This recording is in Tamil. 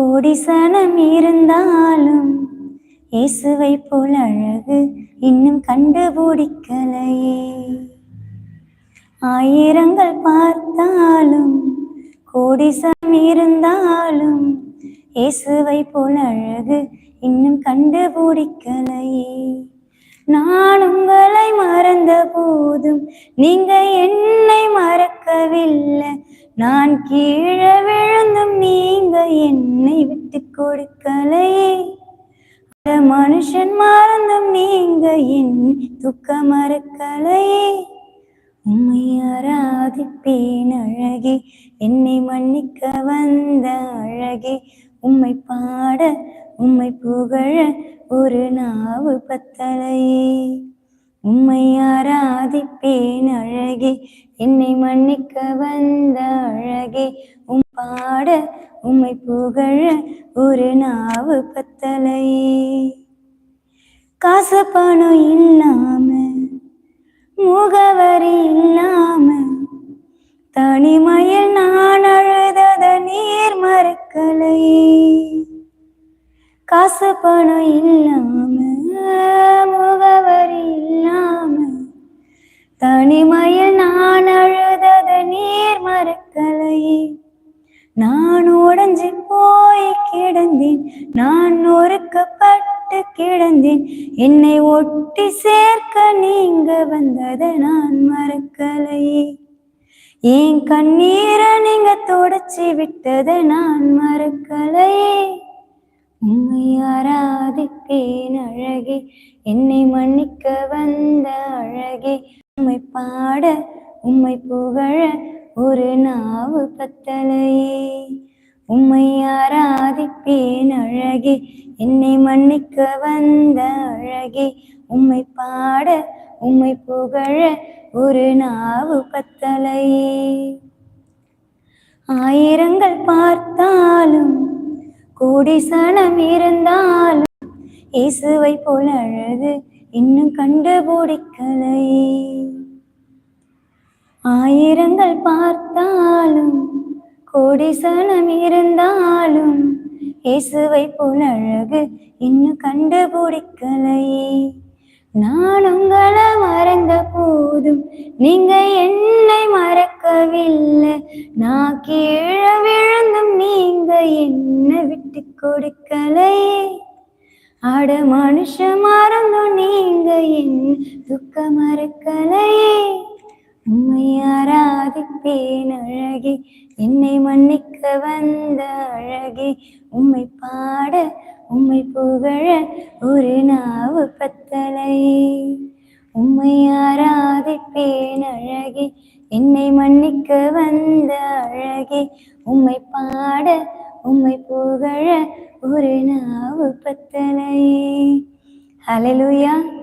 கோடிசனம் இருந்தாலும் இயேசுவை போல் அழகு இன்னும் கண்டுபிடிக்கலையே. ஆயிரங்கள் பார்த்தாலும் கோடிசம் இருந்தாலும் இயேசுவை போல் அழகு இன்னும் கண்டுபிடிக்கலையே. நான் உங்களை மறந்த போதும் நீங்க என்னை மறக்கவில்லை. நான் கீழே என்னை விட்டு கொடுக்கலையே அந்த மனுஷன் மறந்தும் நீங்க என் துக்க மறக்கலையே. உம்மை ஆராதிப்பேன் அழகி. என்னை மன்னிக்க வந்த அழகி. உம்மை பாட உம்மை புகழ ஒரு நாவு பத்தலையே. உம்மை ஆராதிப்பேன் அழகே. என்னை மன்னிக்க வந்த அழகே. உம் பாட உம்மை புகழ ஒரு நாவு பத்தலையே காசு பணம் இல்லாம முகவரி இல்லாம தனிமையில் நான் அழுதத நீர் மறக்கலையே காசு பணம் இல்லாம முகவரி இல்லாம தனிமையில் நான் அழுதத நீர் மறக்கலையே நான் உடஞ்சு போய் கிடந்தேன். நான் நொறுக்கப்பட்டு கிடந்தேன். என்னை ஒட்டி சேர்க்க நீங்க வந்ததை நான் மறக்கலையே. என் கண்ணீரை நீங்க தொடச்சி விட்டதை நான் மறக்கலையே. உம்மை ஆராதிப்பேன் அழகே. என்னை மன்னிக்க வந்த அழகே. உம்மை பாட உம்மை புகழ ஒரு நாவு பத்தலையே உம்மை ஆராதிப்பேன் அழகே என்னை மன்னிக்க வந்த அழகே உம்மை பாட உம்மை புகழ ஒரு நாவு பத்தலையே ஆயிரங்கள் பார்த்தாலும் கோடி சனம் இருந்தாலும் இயேசுவை போல அழகு இன்னும் கண்டுபிடிக்கலையே. ஆயிரங்கள் பார்த்தாலும் கோடி சனம் இருந்தாலும் இயேசுவை போல் அழகு இன்னும் கண்டுபிடிக்கலையே. நான் உங்களை மறந்த போதும் நீங்க என்னை மறக்கவில்லை. நான் கீழே விழுந்தும் நீங்க என்ன விட்டு கொடுக்கலையே. அட மனுஷ மறந்தும் நீங்க என் துக்க மறக்கலையே. ஆராதிப்பேன் அழகி என்னை மன்னிக்க வந்த அழகி. உம்மை பாட உம்மை புகழ ஒரு நாவு பத்தலை. உம்மை ஆராதிப்பேன் அழகி. என்னை மன்னிக்க வந்த அழகி. உம்மை பாட உம்மை புகழ ஒரு நாவு பத்தலை. ஹalleluya.